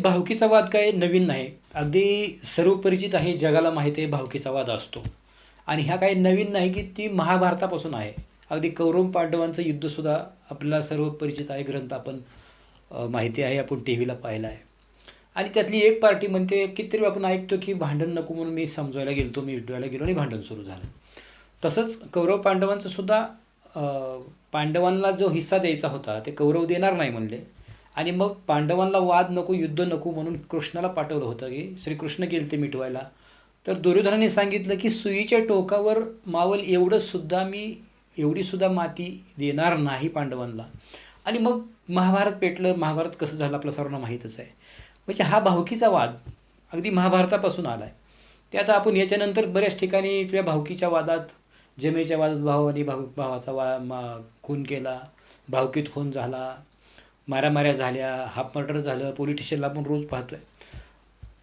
भावकीचा वाद काय नवीन नाही. अगदी सर्वपरिचित आहे जगाला माहिती आहे भावकीचा वाद असतो. आणि ह्या काही नवीन नाही की ती महाभारतापासून आहे. अगदी कौरव पांडवांचं युद्धसुद्धा आपल्याला सर्व परिचित आहे ग्रंथ आपण माहिती आहे आपण टी व्हीला पाहिला आहे. आणि त्यातली एक पार्टी म्हणते कितीतरी आपण ऐकतो की भांडण नको म्हणून मी समजवायला गेलो मी युद्धाला गेलो आणि भांडण सुरू झालं. तसंच कौरव पांडवांचं सुद्धा पांडवांना जो हिस्सा द्यायचा होता ते कौरव देणार नाही म्हणले. आणि मग पांडवांना वाद नको युद्ध नको म्हणून कृष्णाला पाठवलं होतं की श्रीकृष्ण गेले ते मिटवायला. तर दुर्योधनाने सांगितलं की सुईच्या टोकावर मावल एवढं सुद्धा मी एवढी सुद्धा माती देणार नाही पांडवांना. आणि मग महाभारत पेटलं. महाभारत कसं झालं आपल्या सर्वांना माहीतच आहे. म्हणजे हा भावकीचा वाद अगदी महाभारतापासून आला आहे ते आता आपण याच्यानंतर बऱ्याच ठिकाणी त्या भावकीच्या वादात जमेच्या वादात भाऊ आणि भाऊ भावाचा वा मा खून केला भावकीत खून झाला मारामाऱ्या झाल्या हाफ मर्डर झालं पोलीस स्टेशनला आपण रोज पाहतोय.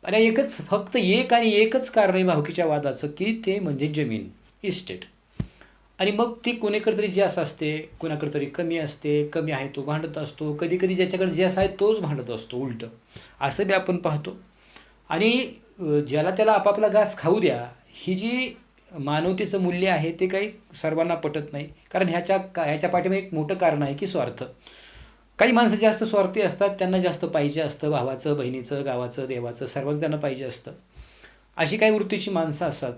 आणि एकच फक्त एक आणि एकच कारण आहे भावकीच्या वादाचं की ते म्हणजे जमीन इस्टेट. आणि मग ती कोणाकडे तरी जास्त असते कोणाकडे तरी कमी असते कमी आहे तो भांडत असतो कधी कधी ज्याच्याकडे जास्त आहे तोच भांडत असतो उलटं. असं बी आपण पाहतो. आणि ज्याला त्याला आपापला घास खाऊ द्या ही जी मानवतेचं मूल्य आहे ते काही सर्वांना पटत नाही. कारण ह्याच्या का ह्याच्या पाठीमागे एक मोठं कारण आहे की स्वार्थ. काही माणसं जास्त स्वार्थी असतात त्यांना जास्त पाहिजे असतं भावाचं बहिणीचं गावाचं देवाचं सर्वच त्यांना पाहिजे असतं. अशी काही वृत्तीची माणसं असतात.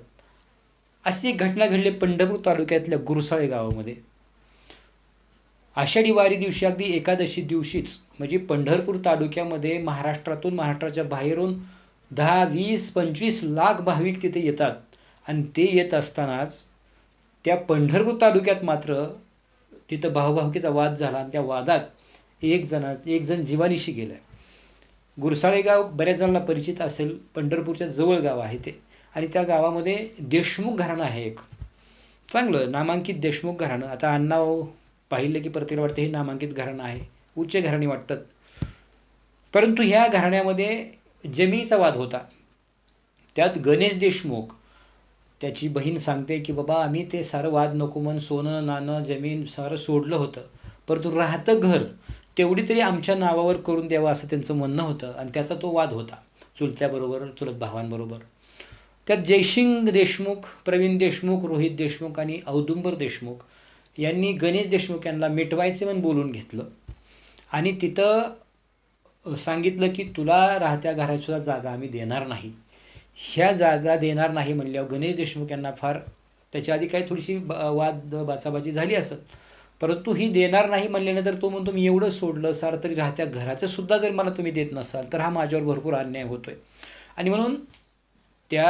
अशी एक घटना घडली पंढरपूर तालुक्यातल्या गुरसाळे गावामध्ये. आषाढी वारी दिवशी अगदी एकादशी दिवशीच म्हणजे पंढरपूर तालुक्यामध्ये महाराष्ट्रातून महाराष्ट्राच्या बाहेरून दहा वीस पंचवीस लाख भाविक तिथे येतात. आणि ते येत असतानाच त्या पंढरपूर तालुक्यात मात्र तिथं भावभावकीचा वाद झाला आणि त्या वादात एक जण एक जण जीवानीशी गेला गुरसाळे गाव बऱ्याच जणांना परिचित असेल पंढरपूरच्या जवळ गाव आहे ते. आणि त्या गावामध्ये देशमुख घराणं आहे एक. चांगलं नामांकित देशमुख घराणं. आता अण्णाव पाहिलं की प्रत्येक वाटतं हे नामांकित घराणं आहे. उच्च घराणी वाटतात. परंतु ह्या घराण्यामध्ये जमिनीचा वाद होता. त्यात गणेश देशमुख त्याची बहीण सांगते की बाबा आम्ही ते सारं वाद नको म्हणून सोनं नाणं जमीन सारं सोडलं होतं. परंतु राहतं घर. तेवढी तरी आमच्या नावावर करून द्यावं असं त्यांचं म्हणणं होतं आणि त्याचा तो वाद होता चुलत्याबरोबर चुलत भावांबरोबर त्यात जयसिंग देशमुख प्रवीण देशमुख रोहित देशमुख आणि औदुंबर देशमुख यांनी गणेश देशमुख यांना मिटवायचे म्हणून बोलून घेतलं. आणि तिथं सांगितलं की तुला राहत्या घरातसुद्धा जागा आम्ही देणार नाही. ह्या जागा देणार नाही म्हणल्यावर गणेश देशमुख यांना फार त्याच्या आधी काही थोडीशी ब- वाद बाचाबाची झाली असत परंतु ही देणार नाही म्हणल्यानंतर तो म्हणतो मी एवढं सोडलं सार तरी राहत्या घराचं सुद्धा जर मला तुम्ही देत नसाल तर हा माझ्यावर भरपूर अन्याय होतोय. आणि म्हणून त्या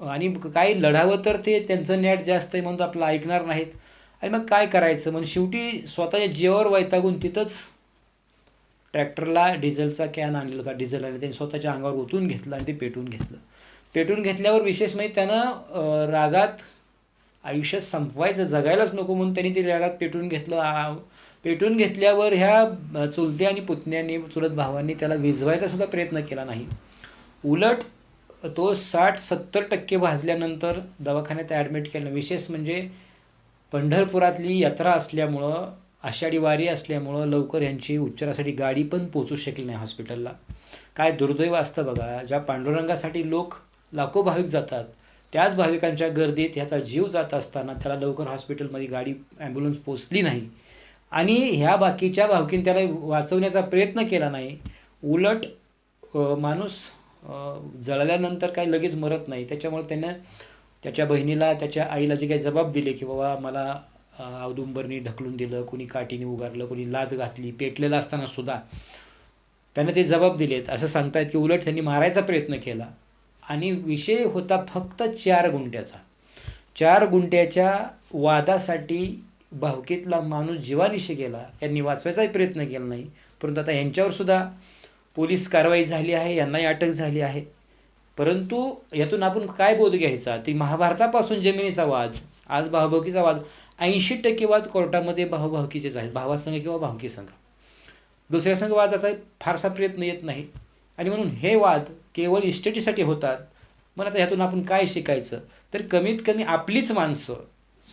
आणि काही लढावं तर ते त्यांचं नॅट जास्त आहे म्हणून आपलं ऐकणार नाहीत. आणि मग काय करायचं? म्हणून शेवटी स्वतःच्या जीवावर वैतागून तिथंच ट्रॅक्टरला डिझेलचा कॅन आणलेला का डिझेल आणि त्यांनी स्वतःच्या अंगावर ओतून घेतलं आणि ते पेटून घेतलं. पेटून घेतल्यावर विशेष म्हणजे त्यानं रागात आयुष्यात संपवायचं जगायलाच नको म्हणून त्यांनी ते रागात पेटून घेतलं. आ- पेटून घेतल्यावर ह्या चुलते आणि पुतण्यांनी चुलत भावांनी त्याला विझवायचा सुद्धा प्रयत्न केला नाही. उलट तो साठ सत्तर टक्के भाजल्यानंतर दवाखान्यात ॲडमिट केलं. विशेष म्हणजे पंढरपुरातली यात्रा असल्यामुळं आषाढी वारी असल्यामुळं लवकर यांची उपचारासाठी गाडी पण पोचू शकली नाही हॉस्पिटलला काय दुर्दैव असतं बघा ज्या पांडुरंगासाठी लोक लाखो भाविक जातात त्याच भाविकांच्या गर्दीत ह्याचा जीव जात असताना त्याला लवकर हॉस्पिटलमध्ये गाडी ॲम्ब्युलन्स पोचली नाही. आणि ह्या बाकीच्या भावकीने त्याला वाचवण्याचा प्रयत्न केला नाही. उलट माणूस जळल्यानंतर काही लगेच मरत नाही. त्याच्यामुळे त्यानं त्याच्या बहिणीला त्याच्या आईला जे काही जबाब दिले की बाबा मला अवदुंबरनी ढकलून दिलं कोणी काठीने उगारलं कोणी लाद घातली पेटलेलं असताना सुद्धा. त्यानं ते जबाब दिलेत. असं सांगतायत की उलट त्यांनी मारायचा प्रयत्न केला. आणि विषय होता फक्त चार गुंट्याचा चार गुंट्याच्या वादासाठी भावकीतला माणूस जीवानिशी गेला. यांनी वाचवायचाही प्रयत्न केला नाही. परंतु आता यांच्यावर सुद्धा पोलीस कारवाई झाली आहे यांनाही अटक झाली आहे. परंतु यातून आपण काय बोध घ्यायचा? ती महाभारतापासून जमिनीचा वाद आज भावभावकीचा वाद. ऐंशी टक्के वाद कोर्टामध्ये भावभावकीचेच आहेत. भावासंघ किंवा भावकी संघ दुसऱ्या संघ वादाचा फारसा प्रयत्न येत नाही. आणि म्हणून हे वाद केवळ इस्टेटीसाठी होतात. मग आता ह्यातून आपण काय शिकायचं? तर कमीत कमी आपलीच माणसं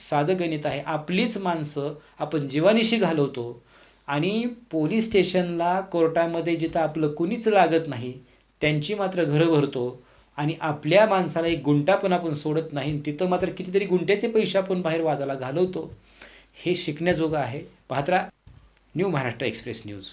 साधं गणित आहे आपलीच माणसं आपण जीवानिशी घालवतो. आणि पोलीस स्टेशनला कोर्टामध्ये जिथं आपलं कुणीच लागत नाही त्यांची मात्र घरं भरतो. आणि आपल्या माणसाला एक गुंटा पण आपण सोडत नाही तिथं मात्र कितीतरी गुंट्याचे पैसे आपण बाहेर वादाला घालवतो. हे शिकण्याजोगं आहे. पाहत्रा न्यू महाराष्ट्र एक्सप्रेस न्यूज.